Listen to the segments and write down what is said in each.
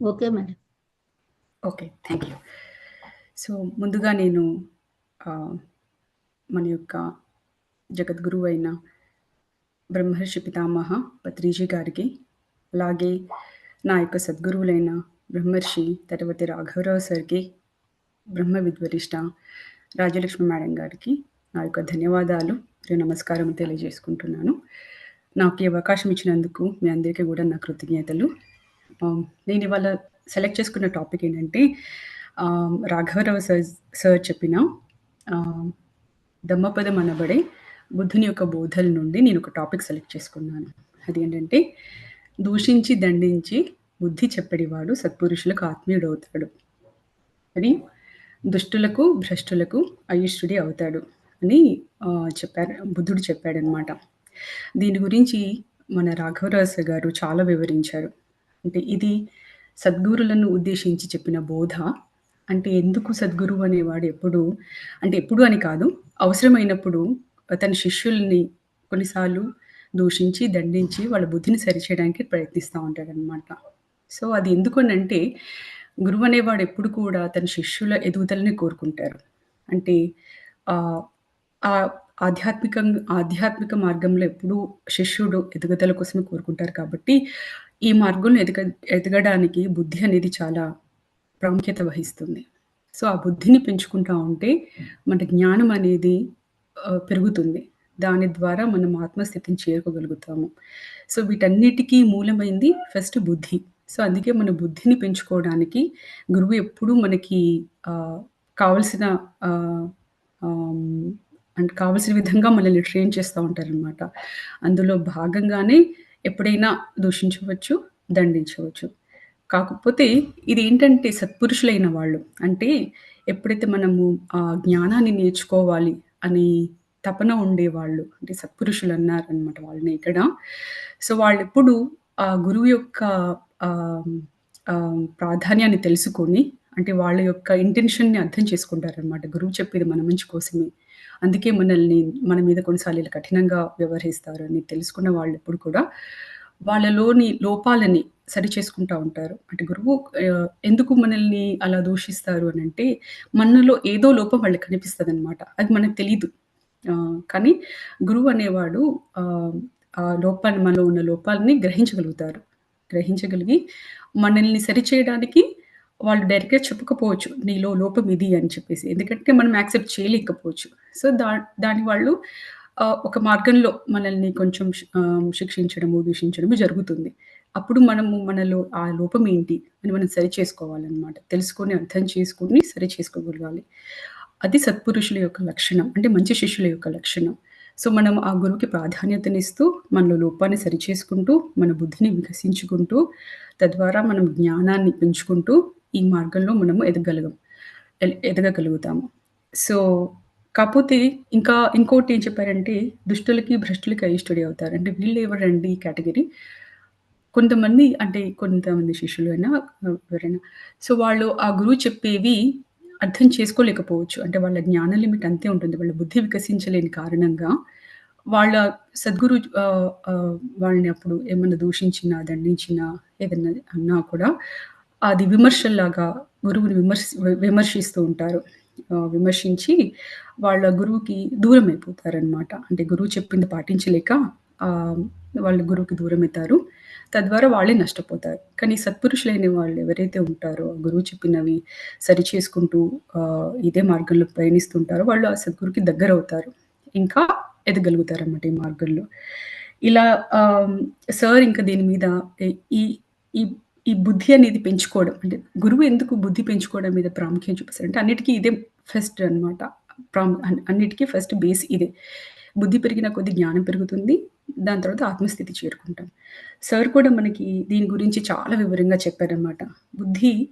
Okay madam. Okay. Thank you. So, ముందుగా నేను మన యొక్క జగద్గురువు అయిన బ్రహ్మర్షి పితామహ పత్రిజీ గారికి, అలాగే నా యొక్క సద్గురువులైన బ్రహ్మర్షి తరువాతి రాఘవరావు సార్‌కి, బ్రహ్మ విద్వరిష్ట రాజలక్ష్మి మేడం గారికి నా యొక్క ధన్యవాదాలు మరియు నమస్కారం తెలియజేసుకుంటున్నాను. నాకు ఈ అవకాశం ఇచ్చినందుకు మీ అందరికీ కూడా నా కృతజ్ఞతలు. Um, నేను ఇవాళ సెలెక్ట్ చేసుకున్న టాపిక్ ఏంటంటే um, రాఘవరావు సార్ సార్ చెప్పిన um, దమ్మపదం అనబడే బుద్ధుని యొక్క బోధల నుండి నేను ఒక టాపిక్ సెలెక్ట్ చేసుకున్నాను. అది ఏంటంటే దూషించి, దండించి బుద్ధి చెప్పడివాడు సత్పురుషులకు ఆత్మీయుడవుతాడు. అని దుష్టులకు, భ్రష్టులకు అయుష్టుడి అవుతాడు అని చెప్పారు. బుద్ధుడు చెప్పాడనమాట. దీని గురించి మన రాఘవరాజు గారు చాలా వివరించారు. అంటే ఇది సద్గురులను ఉద్దేశించి చెప్పిన బోధ. అంటే ఎందుకు సద్గురువు అనేవాడు ఎప్పుడు అంటే ఎప్పుడు అని కాదు, అవసరమైనప్పుడు తన శిష్యుల్ని కొన్నిసార్లు దూషించి, దండించి వాళ్ళ బుద్ధిని సరిచేయడానికి ప్రయత్నిస్తూ ఉంటాడనమాట. సో, అది ఎందుకనంటే గురువు అనేవాడు ఎప్పుడు కూడా తన శిష్యుల ఎదుగుదలని కోరుకుంటారు. అంటే ఆ ఆధ్యాత్మికంగా ఆధ్యాత్మిక మార్గంలో ఎప్పుడూ శిష్యుడు ఎదుగుదల కోసమే కోరుకుంటారు కాబట్టి, ఈ మార్గంలో ఎదగ ఎదగడానికి బుద్ధి అనేది చాలా ప్రాముఖ్యత వహిస్తుంది. సో, ఆ బుద్ధిని పెంచుకుంటా ఉంటే మన జ్ఞానం అనేది పెరుగుతుంది. దాని ద్వారా మనం ఆత్మస్థితిని చేరుకోగలుగుతాము. సో, వీటన్నిటికీ మూలమైంది ఫస్ట్ బుద్ధి. సో, అందుకే మన బుద్ధిని పెంచుకోవడానికి గురువు ఎప్పుడూ మనకి కావలసిన కావాల్సిన అంటే కావలసిన విధంగా మనల్ని ట్రైన్ చేస్తూ ఉంటారనమాట. అందులో భాగంగానే ఎప్పుడైనా దూషించవచ్చు, దండించవచ్చు. కాకపోతే ఇది ఏంటంటే సత్పురుషులైన వాళ్ళు అంటే ఎప్పుడైతే మనము ఆ జ్ఞానాన్ని నేర్చుకోవాలి అని తపన ఉండేవాళ్ళు అంటే సత్పురుషులు అన్నారనమాట వాళ్ళని ఇక్కడ. సో, వాళ్ళెప్పుడు ఆ గురువు యొక్క ప్రాధాన్యాన్ని తెలుసుకొని అంటే వాళ్ళ యొక్క ఇంటెన్షన్‌ని అర్థం చేసుకుంటారనమాట. గురువు చెప్పేది మన మంచి కోసమే. అందుకే మనల్ని మన మీద కొన్నిసార్లు ఇలా కఠినంగా వ్యవహరిస్తారు అని తెలుసుకున్న వాళ్ళు ఎప్పుడు కూడా వాళ్ళలోని లోపాలని సరి చేసుకుంటూ ఉంటారు. అంటే గురువు ఎందుకు మనల్ని అలా దూషిస్తారు అని అంటే మనలో ఏదో లోపం వాళ్ళకి కనిపిస్తుంది అనమాట అది మనకు తెలీదు. కానీ గురువు అనేవాడు ఆ లోపాన్ని మనలో ఉన్న లోపాలని గ్రహించగలుగుతారు. గ్రహించగలిగి మనల్ని సరిచేయడానికి వాళ్ళు డైరెక్ట్‌గా చెప్పకపోవచ్చు. నీలో లోపం ఇది అని చెప్పేసి. ఎందుకంటే మనం యాక్సెప్ట్ చేయలేకపోవచ్చు. సో, దా దాని వాళ్ళు ఒక మార్గంలో మనల్ని కొంచెం శిక్షించడము, దూషించడము జరుగుతుంది. అప్పుడు మనము మనలో ఆ లోపం ఏంటి అని మనం సరి చేసుకోవాలన్నమాట తెలుసుకొని, అర్థం చేసుకొని సరి చేసుకోగలగాలి. అది సత్పురుషుల యొక్క లక్షణం. అంటే మంచి శిష్యుల యొక్క లక్షణం. సో, మనం ఆ గురువుకి ప్రాధాన్యతనిస్తూ మనలో లోపాన్ని సరిచేసుకుంటూ, మన బుద్ధిని వికసించుకుంటూ, తద్వారా మనం జ్ఞానాన్ని పెంచుకుంటూ ఈ మార్గంలో మనము ఎదగలగం ఎదగగలుగుతాము. సో, కాకపోతే ఇంకా ఇంకోటి ఏం చెప్పారంటే దుష్టులకి, భ్రష్టులకి అయిష్టుడి అవుతారు. అంటే వీళ్ళెవరండి ఈ కేటగిరీ కొంతమంది అంటే కొంతమంది శిష్యులైనా అయినా ఎవరైనా సో, వాళ్ళు ఆ గురువు చెప్పేవి అర్థం చేసుకోలేకపోవచ్చు. అంటే వాళ్ళ జ్ఞాన లిమిట్ అంతే ఉంటుంది. వాళ్ళ బుద్ధి వికసించలేని కారణంగా వాళ్ళ సద్గురు వాళ్ళని అప్పుడు ఏమన్నా దూషించినా, దండించినా, ఏదన్నా అన్నా కూడా అది విమర్శల్లాగా గురువుని విమర్శ విమర్శిస్తూ ఉంటారు. విమర్శించి వాళ్ళ గురువుకి దూరం అయిపోతారనమాట అంటే గురువు చెప్పింది పాటించలేక వాళ్ళ గురువుకి దూరం అవుతారు తద్వారా వాళ్ళే నష్టపోతారు. కానీ సత్పురుషులైన వాళ్ళు ఎవరైతే ఉంటారో, గురువు చెప్పినవి సరిచేసుకుంటూ చేసుకుంటూ ఇదే మార్గంలో పయనిస్తుంటారో వాళ్ళు ఆ సద్గురుకి దగ్గరవుతారు. ఇంకా ఎదగలుగుతారనమాట ఈ మార్గంలో. ఇలా సార్ ఇంకా దీని మీద ఈ ఈ ఈ బుద్ధి అనేది పెంచుకోవడం అంటే గురువు ఎందుకు బుద్ధి పెంచుకోవడం మీద ప్రాముఖ్యం చూపిస్తారంటే అన్నిటికీ ఇదే ఫస్ట్ అనమాట. ప్రాము అన్నిటికీ ఫస్ట్ బేస్ ఇదే. బుద్ధి పెరిగిన కొద్ది జ్ఞానం పెరుగుతుంది. దాని తర్వాత ఆత్మస్థితి చేరుకుంటాం. సార్ కూడా మనకి దీని గురించి చాలా వివరంగా చెప్పారనమాట. బుద్ధి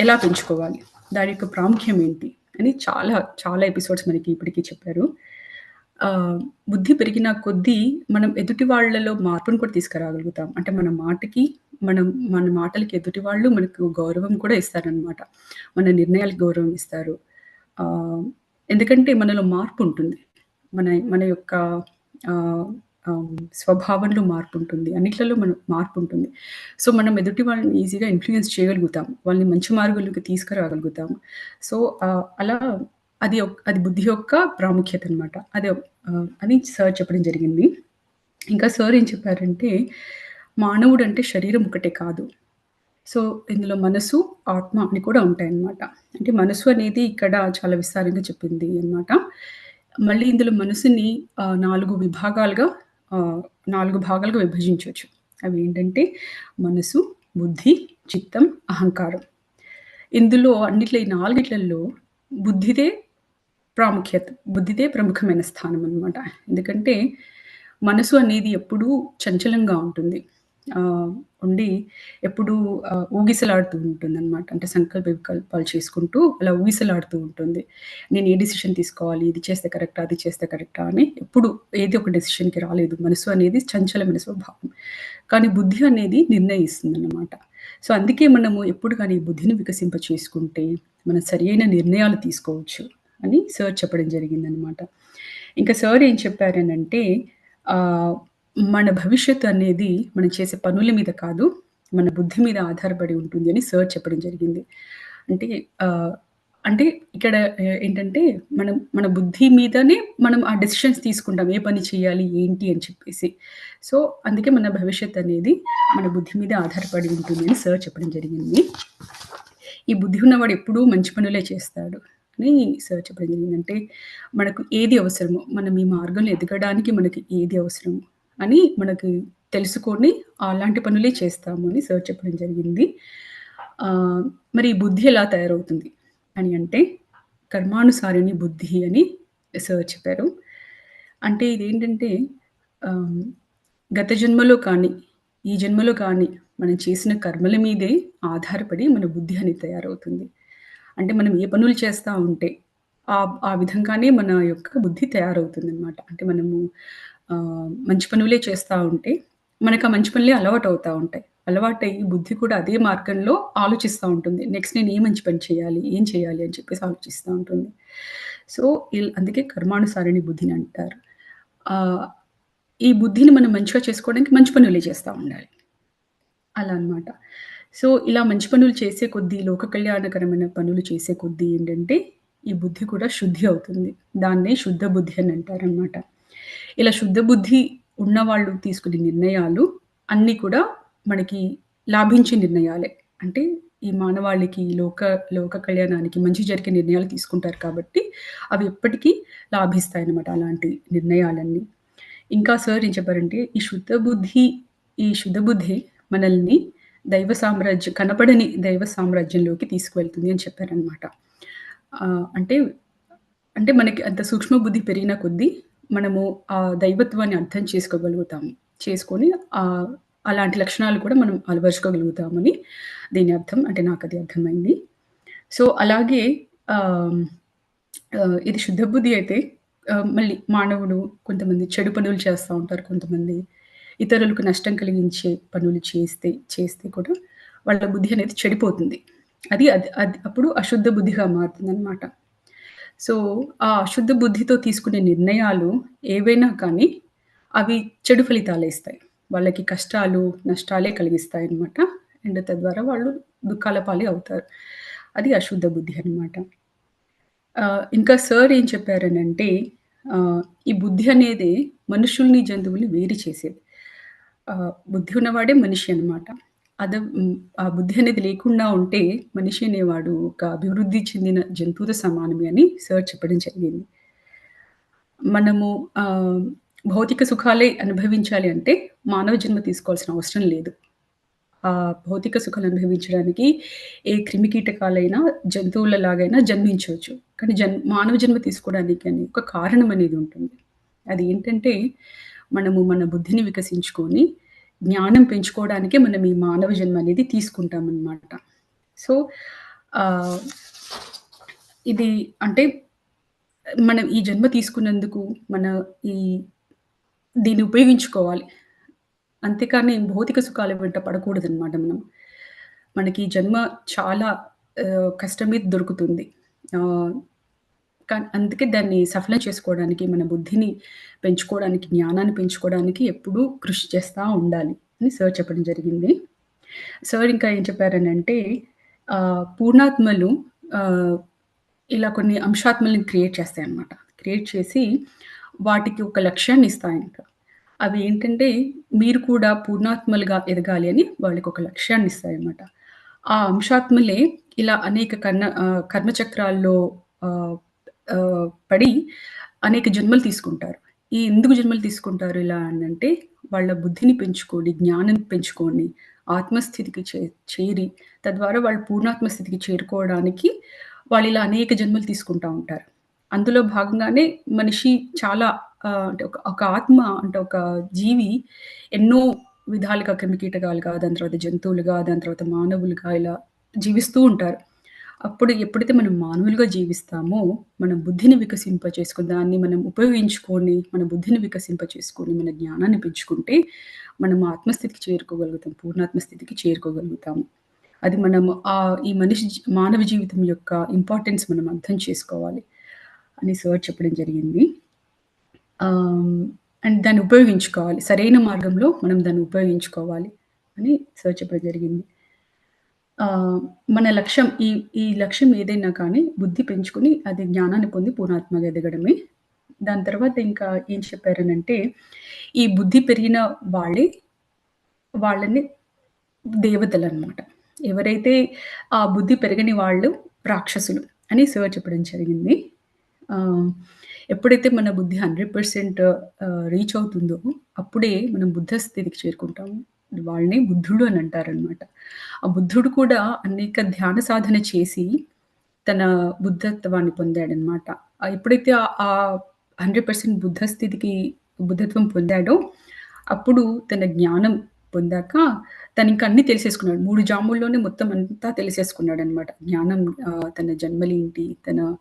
ఎలా పెంచుకోవాలి? దాని యొక్క ప్రాముఖ్యం ఏంటి? అని చాలా చాలా ఎపిసోడ్స్ మనకి ఇప్పటికీ చెప్పారు. బుద్ధి పెరిగిన కొద్దీ మనం ఎదుటి వాళ్ళలో మార్పును కూడా తీసుకురాగలుగుతాం. అంటే మన మాటకి మనం మన మాటలకి ఎదుటి వాళ్ళు మనకు గౌరవం కూడా ఇస్తారనమాట. మన నిర్ణయాలకు గౌరవం ఇస్తారు. ఎందుకంటే మనలో మార్పు ఉంటుంది. మన మన యొక్క స్వభావంలో మార్పు ఉంటుంది అన్నిట్లలో అన్నిట్లలో మార్పు ఉంటుంది సో, మనం ఎదుటి వాళ్ళని ఈజీగా ఇన్ఫ్లుయెన్స్ చేయగలుగుతాం. వాళ్ళని మంచి మార్గంలోకి తీసుకురాగలుగుతాం. సో, అలా అది అది బుద్ధి యొక్క ప్రాముఖ్యత అనమాట. అది అని సార్ చెప్పడం జరిగింది. ఇంకా సార్ ఏం చెప్పారంటే, మానవుడంటే శరీరం ఒకటే కాదు. సో, ఇందులో మనసు, ఆత్మ అని కూడా ఉంటాయన్నమాట. అంటే మనసు అనేది ఇక్కడ చాలా విస్తారంగా చెప్పింది అన్నమాట. మళ్ళీ ఇందులో మనసుని నాలుగు విభాగాలుగా నాలుగు భాగాలుగా విభజించవచ్చు అవి ఏంటంటే మనసు, బుద్ధి, చిత్తం, అహంకారం. ఇందులో అన్నిట్లో ఈ నాలుగిట్లలో బుద్ధిదే ప్రాముఖ్యత. బుద్ధిదే ప్రముఖమైన స్థానం అన్నమాట. ఎందుకంటే మనసు అనేది ఎప్పుడూ చంచలంగా ఉంటుంది. ఉండి ఎప్పుడూ ఊగిసలాడుతూ ఊగిసలాడుతూ ఉంటుందన్నమాట. అంటే సంకల్ప వికల్పాలు చేసుకుంటూ అలా ఊగిసలాడుతూ ఉంటుంది. నేను ఏ డిసిషన్ తీసుకోవాలి? ఇది చేస్తే కరెక్టా? అది చేస్తే కరెక్టా? అని ఎప్పుడు ఏది ఒక డెసిషన్‌కి రాలేదు. మనసు అనేది చంచలమైన స్వభావం. కానీ బుద్ధి అనేది నిర్ణయిస్తుంది అనమాట సో, అందుకే మనము ఎప్పుడు కానీ బుద్ధిని వికసింప చేసుకుంటే మనం సరియైన నిర్ణయాలు తీసుకోవచ్చు అని సార్ చెప్పడం జరిగిందనమాట. ఇంకా సార్ ఏం చెప్పారనంటే మన భవిష్యత్తు అనేది మనం చేసే పనుల మీద కాదు, మన బుద్ధి మీద ఆధారపడి ఉంటుంది అని సార్ చెప్పడం జరిగింది. అంటే అంటే ఇక్కడ ఏంటంటే మనం మన బుద్ధి మీదనే మనం ఆ డెసిషన్స్ తీసుకుంటాం. ఏ పని చేయాలి? ఏంటి? అని చెప్పేసి. సో, అందుకే మన భవిష్యత్తు అనేది మన బుద్ధి మీద ఆధారపడి ఉంటుంది అని సార్ చెప్పడం జరిగింది. ఈ బుద్ధి ఉన్నవాడు ఎప్పుడూ మంచి పనులే చేస్తాడు అని సార్ చెప్పడం జరిగింది. అంటే మనకు ఏది అవసరమో, మనం ఈ మార్గంలో ఎదగడానికి మనకి ఏది అవసరమో అని మనకి తెలుసుకొని అలాంటి పనులే చేస్తాము అని సార్ చెప్పడం జరిగింది. మరి బుద్ధి ఎలా తయారవుతుంది అని అంటే కర్మానుసారిని బుద్ధి అని సార్ చెప్పారు. అంటే ఇదేంటంటే గత జన్మలో కానీ, ఈ జన్మలో కానీ మనం చేసిన కర్మల మీదే ఆధారపడి మన బుద్ధి అనేది తయారవుతుంది. అంటే మనం ఏ పనులు చేస్తా ఉంటే ఆ ఆ విధంగానే మన యొక్క బుద్ధి తయారవుతుందనమాట. అంటే మనము మంచి పనులే చేస్తూ ఉంటే మనకు ఆ మంచి పనులే అలవాటు అవుతూ ఉంటాయి. అలవాటయ్యి బుద్ధి కూడా అదే మార్గంలో ఆలోచిస్తూ ఉంటుంది. నెక్స్ట్ నేను ఏ మంచి పని చేయాలి? ఏం చేయాలి? అని చెప్పేసి ఆలోచిస్తూ ఉంటుంది. సో, ఇల్ అందుకే కర్మానుసారిణి బుద్ధిని అంటారు. ఈ బుద్ధిని మనం మంచిగా చేసుకోవడానికి మంచి పనులే చేస్తూ ఉండాలి. అలా అనమాట సో, ఇలా మంచి పనులు చేసే కొద్దీ, లోక కళ్యాణకరమైన పనులు చేసే కొద్దీ ఏంటంటే, ఈ బుద్ధి కూడా శుద్ధి అవుతుంది. దాన్నే శుద్ధ బుద్ధి అని అంటారనమాట. ఇలా శుద్ధ బుద్ధి ఉన్నవాళ్ళు తీసుకునే నిర్ణయాలు అన్నీ కూడా మనకి లాభించే నిర్ణయాలే. అంటే ఈ మానవాళికి, లోక లోక కళ్యాణానికి మంచి జరిగే నిర్ణయాలు తీసుకుంటారు కాబట్టి, అవి ఎప్పటికీ లాభిస్తాయి అన్నమాట అలాంటి నిర్ణయాలన్నీ. ఇంకా సార్ ఏం చెప్పారంటే, ఈ శుద్ధ బుద్ధి ఈ శుద్ధ బుద్ధి మనల్ని దైవ సామ్రాజ్యం కనపడని దైవ సామ్రాజ్యంలోకి తీసుకువెళ్తుంది అని చెప్పారనమాట. అంటే, అంటే మనకి అంత సూక్ష్మ బుద్ధి పెరిగిన కొద్దీ మనము ఆ దైవత్వాన్ని అర్థం చేసుకోగలుగుతాము. చేసుకొని ఆ అలాంటి లక్షణాలు కూడా మనం అలవరుచుకోగలుగుతామని దీని అర్థం. అంటే నాకు అది అర్థమైంది. సో, అలాగే ఇది శుద్ధ బుద్ధి అయితే మళ్ళీ మానవుడు కొంతమంది చెడు పనులు చేస్తూ ఉంటారు కొంతమంది. ఇతరులకు నష్టం కలిగించే పనులు చేస్తే చేస్తే కూడా వాళ్ళ బుద్ధి అనేది చెడిపోతుంది. అది అది అది అప్పుడు అశుద్ధ బుద్ధిగా మారుతుందనమాట. సో, ఆ అశుద్ధ బుద్ధితో తీసుకునే నిర్ణయాలు ఏవైనా కానీ అవి చెడు ఫలితాలే ఇస్తాయి. వాళ్ళకి కష్టాలు, నష్టాలే కలిగిస్తాయి అనమాట అండ్ తద్వారా వాళ్ళు దుఃఖాల పాలే అవుతారు. అది అశుద్ధ బుద్ధి అనమాట. ఇంకా సార్ ఏం చెప్పారనంటే ఈ బుద్ధి అనేది మనుషుల్ని, జంతువుల్ని వేరు చేసేది. బుద్ధి ఉన్నవాడే మనిషి అనమాట. అద ఆ బుద్ధి అనేది లేకుండా ఉంటే మనిషి అనేవాడు ఒక అభివృద్ధి చెందిన జంతువుతో సమానమే అని సార్ చెప్పడం జరిగింది. మనము భౌతిక సుఖాలే అనుభవించాలి అంటే మానవ జన్మ తీసుకోవాల్సిన అవసరం లేదు. ఆ భౌతిక సుఖాలు అనుభవించడానికి ఏ క్రిమికీటకాలైనా, జంతువులలాగైనా జన్మించవచ్చు కానీ జన్ మానవ జన్మ తీసుకోవడానికి అని ఒక కారణం అనేది ఉంటుంది. అది ఏంటంటే మనము మన బుద్ధిని వికసించుకొని జ్ఞానం పెంచుకోవడానికే మనం ఈ మానవ జన్మ అనేది తీసుకుంటామనమాట. సో, ఇది అంటే మనం ఈ జన్మ తీసుకున్నందుకు మన ఈ దీన్ని ఉపయోగించుకోవాలి. అంతేకాని భౌతిక సుఖాల వెంట పడకూడదనమాట మనం. మనకి ఈ జన్మ చాలా కష్టం మీద దొరుకుతుంది. కానీ అందుకే దాన్ని సఫలం చేసుకోవడానికి మన బుద్ధిని పెంచుకోవడానికి, జ్ఞానాన్ని పెంచుకోవడానికి ఎప్పుడూ కృషి చేస్తూ ఉండాలి అని సార్ చెప్పడం జరిగింది. సార్ ఇంకా ఏం చెప్పారనంటే పూర్ణాత్మలు ఇలా కొన్ని అంశాత్మల్ని క్రియేట్ చేస్తాయి అన్నమాట క్రియేట్ చేసి వాటికి ఒక లక్ష్యాన్ని ఇస్తాయంట. అవి ఏంటంటే మీరు కూడా పూర్ణాత్మలుగా ఎదగాలి అని వాళ్ళకొక లక్ష్యాన్ని ఇస్తాయన్నమాట. ఆ అంశాత్మలే ఇలా అనేక కర్ణ కర్మచక్రాల్లో పడి అనేక జన్మలు తీసుకుంటారు. ఈ ఎందుకు జన్మలు తీసుకుంటారు ఇలా అంటే వాళ్ళ బుద్ధిని పెంచుకొని, జ్ఞానం పెంచుకొని, ఆత్మస్థితికి చే చేరి తద్వారా వాళ్ళు పూర్ణాత్మ స్థితికి చేరుకోవడానికి ఇలా అనేక జన్మలు తీసుకుంటా ఉంటారు. అందులో భాగంగానే మనిషి చాలా అంటే ఒక ఒక ఆత్మ అంటే ఒక జీవి ఎన్నో విధాలుగా క్రిమికీటకాలుగా, దాని తర్వాత జంతువులుగా, దాని తర్వాత మానవులుగా ఇలా జీవిస్తూ ఉంటారు. అప్పుడు ఎప్పుడైతే మనం మానవులుగా జీవిస్తామో, మన బుద్ధిని వికసింప చేసుకుని దాన్ని మనం ఉపయోగించుకొని, మన బుద్ధిని వికసింప చేసుకొని, మన జ్ఞానాన్ని పెంచుకుంటే, మనం ఆత్మస్థితికి చేరుకోగలుగుతాం. పూర్ణాత్మస్థితికి చేరుకోగలుగుతాము. అది మనము ఆ ఈ మనిషి మానవ జీవితం యొక్క ఇంపార్టెన్స్ మనం అర్థం చేసుకోవాలి అని సార్ చెప్పడం జరిగింది. అండ్ దాన్ని ఉపయోగించుకోవాలి. సరైన మార్గంలో మనం దాన్ని ఉపయోగించుకోవాలి అని సార్ చెప్పడం జరిగింది. మన లక్ష్యం ఈ ఈ లక్ష్యం ఏదైనా కానీ బుద్ధి పెంచుకొని అది జ్ఞానాన్ని పొంది పూర్ణాత్మగా ఎదగడమే. దాని తర్వాత ఇంకా ఏం చెప్పారనంటే, ఈ బుద్ధి పెరిగిన వాళ్ళే వాళ్ళని దేవతలు అనమాట ఎవరైతే ఆ బుద్ధి పెరగని వాళ్ళు రాక్షసులు అని సార్ చెప్పడం జరిగింది. ఎప్పుడైతే మన బుద్ధి హండ్రెడ్ పర్సెంట్ రీచ్ అవుతుందో అప్పుడే మనం బుద్ధ స్థితికి చేరుకుంటాము. వాళ్ళని బుద్ధుడు అని అంటారనమాట. ఆ బుద్ధుడు కూడా అనేక ధ్యాన సాధన చేసి తన బుద్ధత్వాన్ని పొందాడనమాట. ఎప్పుడైతే ఆ హండ్రెడ్ పర్సెంట్ బుద్ధ స్థితికి బుద్ధత్వం పొందాడో అప్పుడు తన జ్ఞానం పొందాక తనకి అన్ని తెలిసేసుకున్నాడు. మూడు జాముల్లోనే మొత్తం అంతా తెలిసేసుకున్నాడనమాట. జ్ఞానం తన జన్మలేంటి, తన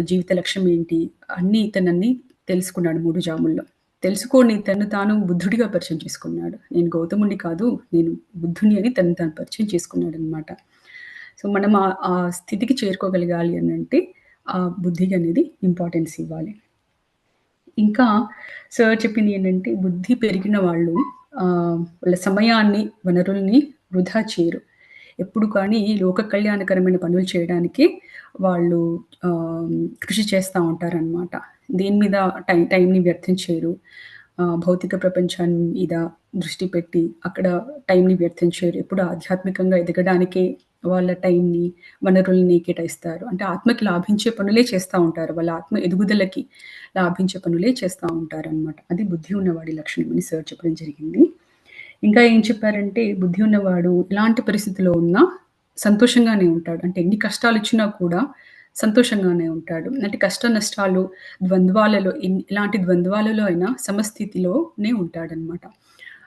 జీవిత లక్ష్యం ఏంటి, అన్నీ తనన్నీ తెలుసుకున్నాడు మూడు జాముల్లో. తెలుసుకొని తను తాను బుద్ధుడిగా పరిచయం చేసుకున్నాడు. నేను గౌతముడిని కాదు, నేను బుద్ధుని అని తను తాను పరిచయం చేసుకున్నాడనమాట. సో, మనం ఆ ఆ స్థితికి చేరుకోగలగాలి అని అంటే ఆ బుద్ధికి అనేది ఇంపార్టెన్స్ ఇవ్వాలి. ఇంకా సార్ చెప్పింది ఏంటంటే బుద్ధి పెరిగిన వాళ్ళు వాళ్ళ సమయాన్ని, వనరుల్ని వృధా చేయరు. ఎప్పుడు కానీ లోక కళ్యాణకరమైన పనులు చేయడానికే వాళ్ళు కృషి చేస్తూ ఉంటారనమాట. దేని మీద టై టైంని వ్యర్థం చేయరు. భౌతిక ప్రపంచాన్ని మీద దృష్టి పెట్టి అక్కడ టైంని వ్యర్థం చేయరు. ఎప్పుడు ఆధ్యాత్మికంగా ఎదగడానికే వాళ్ళ టైంని, వనరుల్ని కేటాయిస్తారు. అంటే ఆత్మకి లాభించే పనులే చేస్తూ ఉంటారు. వాళ్ళ ఆత్మ ఎదుగుదలకి లాభించే పనులే చేస్తూ ఉంటారు అనమాట అది బుద్ధి ఉన్నవాడి లక్షణం అని సార్ చెప్పడం జరిగింది. ఇంకా ఏం చెప్పారంటే బుద్ధి ఉన్నవాడు ఎలాంటి పరిస్థితిలో ఉన్నా సంతోషంగానే ఉంటాడు. అంటే ఎన్ని కష్టాలు ఇచ్చినా కూడా సంతోషంగానే ఉంటాడు. అంటే కష్ట నష్టాలు, ద్వంద్వాలలో ఎలాంటి ద్వంద్వాలలో అయినా సమస్థితిలోనే ఉంటాడనమాట.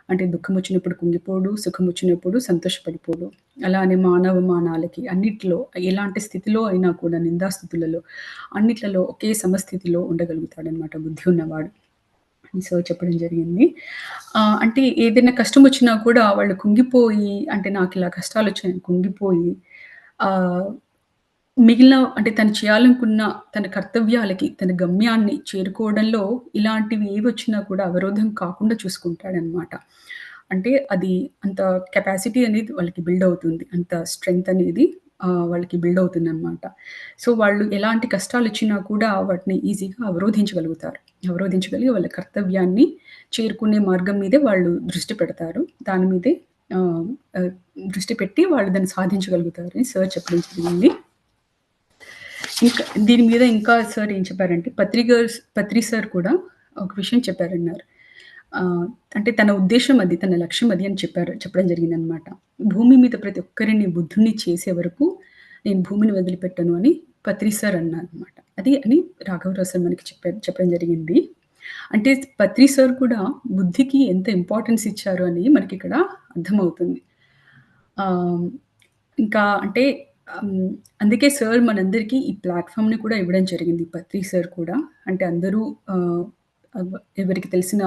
అంటే దుఃఖం వచ్చినప్పుడు కుంగిపోడు, సుఖం వచ్చినప్పుడు సంతోషపడిపోడు. అలానే మానవమానాలకి అన్నిట్లో ఎలాంటి స్థితిలో అయినా కూడా నిందాస్థితులలో అన్నిట్లలో ఒకే సమస్థితిలో ఉండగలుగుతాడనమాట బుద్ధి ఉన్నవాడు. సో చెప్పడం జరిగింది. అంటే ఏదైనా కష్టం వచ్చినా కూడా వాళ్ళు కుంగిపోయి అంటే నాకు ఇలా కష్టాలు కష్టాలొచ్చాయని కుంగిపోయి మిగిలిన అంటే తను చేయాలనుకున్న తన కర్తవ్యాలకి, తన గమ్యాన్ని చేరుకోవడంలో ఇలాంటివి ఏవి వచ్చినా కూడా అవరోధం కాకుండా చూసుకుంటాడనమాట. అంటే అది అంత కెపాసిటీ అనేది వాళ్ళకి బిల్డ్ అవుతుంది. అంత స్ట్రెంగ్త్ అనేది వాళ్ళకి బిల్డ్ అవుతుందనమాట. సో, వాళ్ళు ఎలాంటి కష్టాలు ఇచ్చినా కూడా వాటిని ఈజీగా అవరోధించగలుగుతారు. అవరోధించగలిగి వాళ్ళ కర్తవ్యాన్ని చేరుకునే మార్గం మీదే వాళ్ళు దృష్టి పెడతారు. దాని మీదే దృష్టి పెట్టి వాళ్ళు దాన్ని సాధించగలుగుతారని సార్ చెప్పడం జరిగింది. ఇంకా దీని మీద ఇంకా సార్ ఏం చెప్పారంటే పత్రిక పత్రి సార్ కూడా ఒక విషయం చెప్పారన్నారు. అంటే తన ఉద్దేశం అది, తన లక్ష్యం అది అని చెప్పారు చెప్పడం జరిగిందనమాట. భూమి మీద ప్రతి ఒక్కరిని బుద్ధుని చేసే వరకు నేను భూమిని వదిలిపెట్టను అని పత్రి సార్ అన్నారనమాట. అది అని రాఘవరావు సార్ మనకి చెప్పారు చెప్పడం జరిగింది. అంటే పత్రి సార్ కూడా బుద్ధికి ఎంత ఇంపార్టెన్స్ ఇచ్చారు అని మనకి ఇక్కడ అర్థమవుతుంది. ఇంకా అంటే అందుకే సార్ మనందరికీ ఈ ప్లాట్ఫామ్ని కూడా ఇవ్వడం జరిగింది. పత్రి సార్ కూడా. అంటే అందరూ ఎవరికి తెలిసిన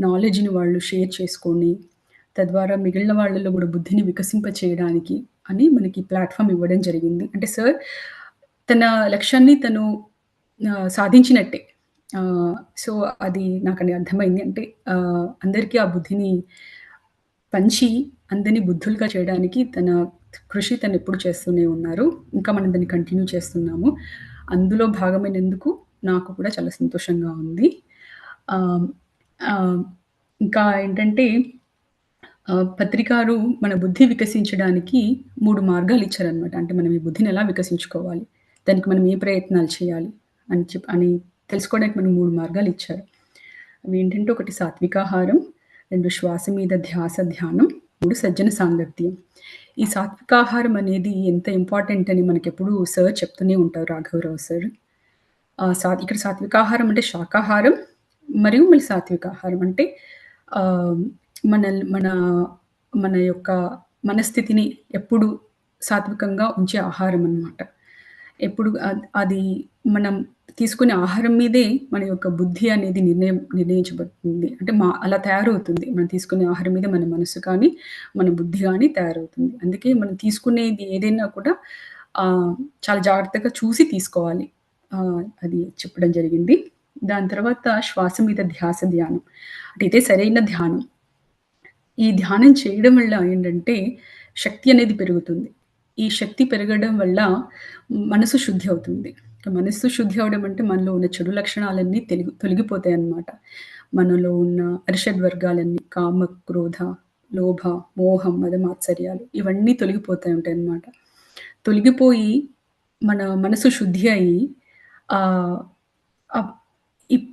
నాలెడ్జ్‌ని వాళ్ళు షేర్ చేసుకొని, తద్వారా మిగిలిన వాళ్ళలో కూడా బుద్ధిని వికసింప చేయడానికి అని మనకి ప్లాట్ఫామ్ ఇవ్వడం జరిగింది. అంటే సార్ తన లక్ష్యాన్ని తను సాధించినట్టే. సో, అది నాకని అర్థమైంది. అంటే అందరికీ ఆ బుద్ధిని పంచి అందరిని బుద్ధులుగా చేయడానికి తన కృషి తనెప్పుడు చేస్తూనే ఉన్నారు. ఇంకా మనం దాన్ని కంటిన్యూ చేస్తున్నాము. అందులో భాగమైనందుకు నాకు కూడా చాలా సంతోషంగా ఉంది. ఇంకా ఏంటంటే పత్రికారు మన బుద్ధి వికసించడానికి మూడు మార్గాలు ఇచ్చారనమాట అంటే మనం ఈ బుద్ధిని ఎలా వికసించుకోవాలి? దానికి మనం ఏ ప్రయత్నాలు చేయాలి? అని చెప్ అని తెలుసుకోవడానికి మనం మూడు మార్గాలు ఇచ్చారు అవి ఏంటంటే ఒకటి సాత్వికాహారం, రెండు శ్వాస మీద ధ్యాస ధ్యానం, మూడు సజ్జన సాంగత్యం. ఈ సాత్వికాహారం అనేది ఎంత ఇంపార్టెంట్ అని మనకెప్పుడూ సార్ చెప్తూనే ఉంటారు రాఘవరావు సార్. సా ఇక్కడ సాత్వికాహారం అంటే శాకాహారం మరియు మళ్ళీ సాత్విక ఆహారం అంటే మన మన మన యొక్క మనస్థితిని ఎప్పుడు సాత్వికంగా ఉంచే ఆహారం అన్నమాట. ఎప్పుడు అది మనం తీసుకునే ఆహారం మీదే మన యొక్క బుద్ధి అనేది నిర్ణయం నిర్ణయించబడుతుంది. అంటే మా అలా తయారవుతుంది. మనం తీసుకునే ఆహారం మీద మన మనసు కానీ, మన బుద్ధి కానీ తయారవుతుంది. అందుకే మనం తీసుకునేది ఏదైనా కూడా చాలా జాగ్రత్తగా చూసి తీసుకోవాలి. అది చెప్పడం జరిగింది. దాని తర్వాత శ్వాస మీద ధ్యాస ధ్యానం. అంటే ఇదే సరైన ధ్యానం. ఈ ధ్యానం చేయడం వల్ల ఏంటంటే శక్తి అనేది పెరుగుతుంది. ఈ శక్తి పెరగడం వల్ల మనసు శుద్ధి అవుతుంది. మనస్సు శుద్ధి అవడం అంటే మనలో ఉన్న చెడు లక్షణాలన్నీ తెలుగు తొలగిపోతాయి అన్నమాట మనలో ఉన్న అరిషడ్ వర్గాలన్నీ కామ, క్రోధ, లోభ, మోహం, మదమాత్సర్యాలు ఇవన్నీ తొలగిపోతాయి ఉంటాయి అన్నమాట తొలగిపోయి మన మనసు శుద్ధి అయ్యి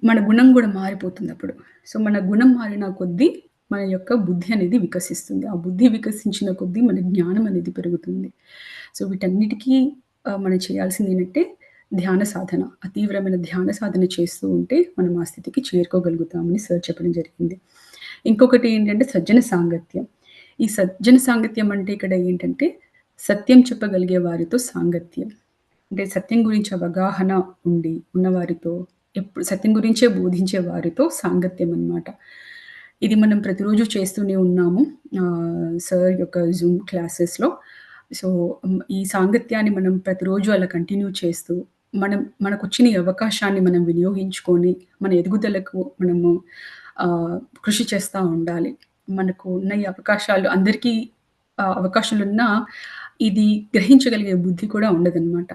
మన గుణం కూడా మారిపోతుంది అప్పుడు సో, మన గుణం మారిన కొద్దీ మన యొక్క బుద్ధి అనేది వికసిస్తుంది. ఆ బుద్ధి వికసించిన కొద్దీ మన జ్ఞానం అనేది పెరుగుతుంది. సో, వీటన్నిటికీ మనం చేయాల్సింది ఏంటంటే ధ్యాన సాధన. తీవ్రమైన ధ్యాన సాధన చేస్తూ ఉంటే మనం ఆ స్థితికి చేరుకోగలుగుతామని సార్ చెప్పడం జరిగింది. ఇంకొకటి ఏంటంటే సజ్జన సాంగత్యం. ఈ సజ్జన సాంగత్యం అంటే ఇక్కడ ఏంటంటే సత్యం చెప్పగలిగే వారితో సాంగత్యం. అంటే సత్యం గురించి అవగాహన ఉండి ఉన్నవారితో ఎప్పుడు సత్యం గురించే బోధించే వారితో సాంగత్యం అన్నమాట. ఇది మనం ప్రతిరోజు చేస్తూనే ఉన్నాము. సార్ యొక్క జూమ్ క్లాసెస్‌లో. సో, ఈ సాంగత్యాన్ని మనం ప్రతిరోజు అలా కంటిన్యూ చేస్తూ మనం మనకు వచ్చిన అవకాశాన్ని మనం వినియోగించుకొని మన ఎదుగుదలకు మనము కృషి చేస్తూ ఉండాలి. మనకు ఉన్న ఈ అవకాశాలు అందరికీ అవకాశాలున్నా ఇది గ్రహించగలిగే బుద్ధి కూడా ఉండదనమాట.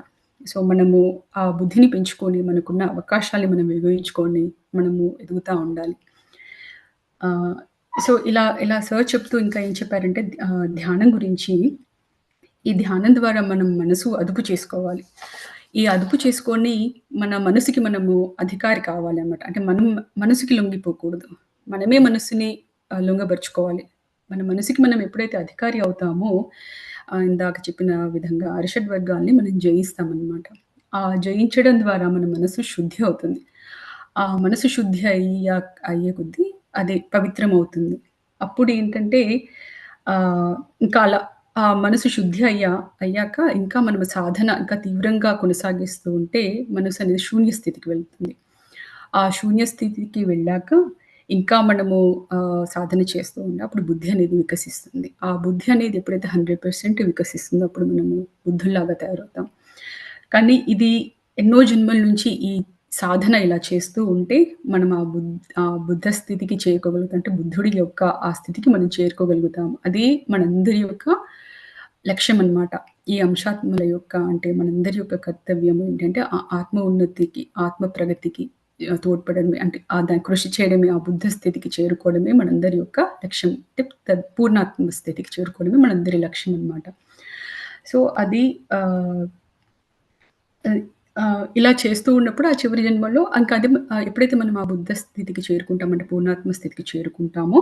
సో, మనము ఆ బుద్ధిని పెంచుకొని మనకున్న అవకాశాలు మనం వినియోగించుకొని మనము ఎదుగుతూ ఉండాలి. సో, ఇలా ఇలా సార్ చెప్తూ ఇంకా ఏం చెప్పారంటే ధ్యానం గురించి ఈ ధ్యానం ద్వారా మనం మనసు అదుపు చేసుకోవాలి. ఈ అదుపు చేసుకొని మన మనసుకి మనము అధికారి కావాలన్నమాట. అంటే మనం మనసుకి లొంగిపోకూడదు. మనమే మనసుని ఆహ్, లొంగబరుచుకోవాలి. మన మనసుకి మనం ఎప్పుడైతే అధికారి అవుతామో ఇందాక చెప్పిన విధంగా అరిషడ్ వర్గాల్ని మనం జయిస్తామన్నమాట. ఆ జయించడం ద్వారా మన మనసు శుద్ధి అవుతుంది. ఆ మనసు శుద్ధి అయ్యా అయ్యే కొద్దీ అది పవిత్రమవుతుంది. అప్పుడు ఏంటంటే ఇంకా అలా ఆ మనసు శుద్ధి అయ్యా అయ్యాక ఇంకా మనం సాధన ఇంకా తీవ్రంగా కొనసాగిస్తూ ఉంటే మనసు అనేది శూన్య స్థితికి వెళ్తుంది. ఆ శూన్య స్థితికి వెళ్ళాక ఇంకా మనము సాధన చేస్తూ ఉంటే అప్పుడు బుద్ధి అనేది వికసిస్తుంది. ఆ బుద్ధి అనేది ఎప్పుడైతే 100% వికసిస్తుందో అప్పుడు మనము బుద్ధుల్లాగా తయారవుతాం. కానీ ఇది ఎన్నో జన్మల నుంచి ఈ సాధన ఇలా చేస్తూ ఉంటే మనం ఆ బుద్ధ ఆ బుద్ధ స్థితికి చేరుకోగలుగుతాం. అంటే బుద్ధుడి యొక్క ఆ స్థితికి మనం చేరుకోగలుగుతాం. అది మనందరి యొక్క లక్ష్యం అన్నమాట. ఈ అంశాత్మల యొక్క అంటే మనందరి యొక్క కర్తవ్యం ఏంటంటే ఆ ఆత్మ ఉన్నతికి, ఆత్మ ప్రగతికి తోడ్పడమే అంటే ఆ దాని కృషి చేయడమే ఆ బుద్ధ స్థితికి చేరుకోవడమే మనందరి యొక్క లక్ష్యం. అంటే పూర్ణాత్మ స్థితికి చేరుకోవడమే మనందరి లక్ష్యం అన్నమాట. సో, అది ఇలా చేస్తూ ఉన్నప్పుడు ఆ చివరి జన్మలో ఇంకా అదే ఎప్పుడైతే మనం ఆ బుద్ధ స్థితికి చేరుకుంటామంటే పూర్ణాత్మ స్థితికి చేరుకుంటామో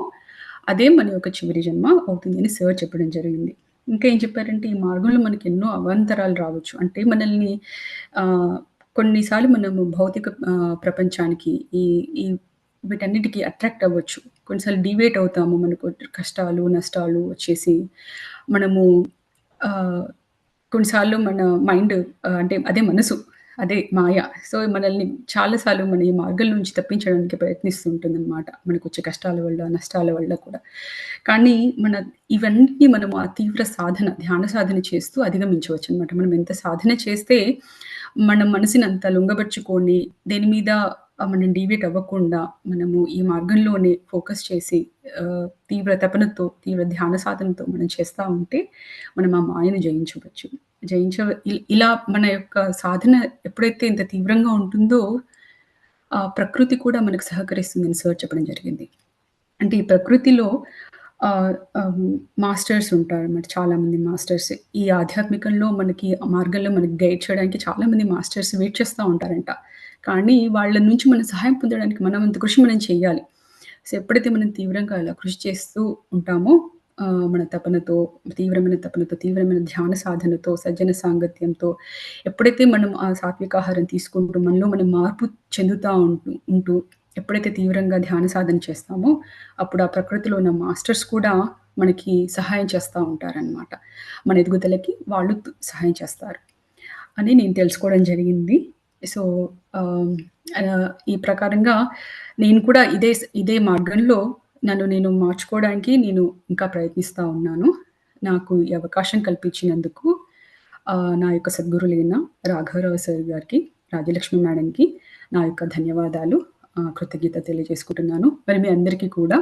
అదే మన యొక్క చివరి జన్మ అవుతుంది అని సార్ చెప్పడం జరిగింది. ఇంకా ఏం చెప్పారంటే ఈ మార్గంలో మనకి ఎన్నో అవాంతరాలు రావచ్చు. అంటే మనల్ని కొన్నిసార్లు మనము భౌతిక ప్రపంచానికి ఈ ఈ వీటన్నిటికి అట్రాక్ట్ అవ్వచ్చు. కొన్నిసార్లు డివేట్ అవుతాము. మనకు కష్టాలు, నష్టాలు వచ్చేసి మనము కొన్నిసార్లు మన మైండ్ అంటే అదే మనసు, అదే మాయ. సో, మనల్ని చాలాసార్లు మన ఈ మార్గం నుంచి తప్పించడానికి ప్రయత్నిస్తూ ఉంటుందన్నమాట. వచ్చే కష్టాల వల్ల, నష్టాల వల్ల కూడా. కానీ మన ఇవన్నీ మనము ఆ తీవ్ర సాధన, ధ్యాన సాధన చేస్తూ అధిగమించవచ్చు అనమాట మనం ఎంత సాధన చేస్తే మన మనసుని అంత లొంగబరుచుకొని దేని మీద మనం డీవియేట్ అవ్వకుండా మనము ఈ మార్గంలోనే ఫోకస్ చేసి తీవ్ర తపనతో, తీవ్ర ధ్యాన సాధనతో మనం చేస్తూ ఉంటే మనం ఆ మాయను జయించవచ్చు. జయించ ఇలా మన యొక్క సాధన ఎప్పుడైతే ఇంత తీవ్రంగా ఉంటుందో ఆ ప్రకృతి కూడా మనకు సహకరిస్తుందని సార్ చెప్పడం జరిగింది. అంటే ఈ ప్రకృతిలో మాస్టర్స్ ఉంటారు అన్నమాట చాలామంది మాస్టర్స్. ఈ ఆధ్యాత్మికంలో మనకి ఆ మార్గంలో మనకి గైడ్ చేయడానికి చాలామంది మాస్టర్స్ వెయిట్ చేస్తూ ఉంటారంట. కానీ వాళ్ళ నుంచి మనం సహాయం పొందడానికి మనం అంత కృషి మనం చేయాలి. సో, ఎప్పుడైతే మనం తీవ్రంగా అలా కృషి చేస్తూ ఉంటామో మన తపనతో, తీవ్రమైన తపనతో, తీవ్రమైన ధ్యాన సాధనతో, సజ్జన సాంగత్యంతో ఎప్పుడైతే మనం ఆ సాత్వికాహారం తీసుకుంటూ మనలో మనం మార్పు చెందుతూ ఉంటూ ఉంటూ ఎప్పుడైతే తీవ్రంగా ధ్యాన సాధన చేస్తామో అప్పుడు ఆ ప్రకృతిలో ఉన్న మాస్టర్స్ కూడా మనకి సహాయం చేస్తూ ఉంటారనమాట. మన ఎదుగుదలకి వాళ్ళు సహాయం చేస్తారు. అని నేను తెలుసుకోవడం జరిగింది. సో, ఈ ప్రకారంగా నేను కూడా ఇదే ఇదే మార్గంలో నన్ను నేను మార్చుకోవడానికి నేను ఇంకా ప్రయత్నిస్తూ ఉన్నాను. నాకు ఈ అవకాశం కల్పించినందుకు నా యొక్క సద్గురులైన రాఘవరావు సార్ గారికి, రాజలక్ష్మి మేడంకి నా యొక్క ధన్యవాదాలు. కృతజ్ఞత తెలియజేసుకుంటున్నాను. మరి మీ అందరికీ కూడా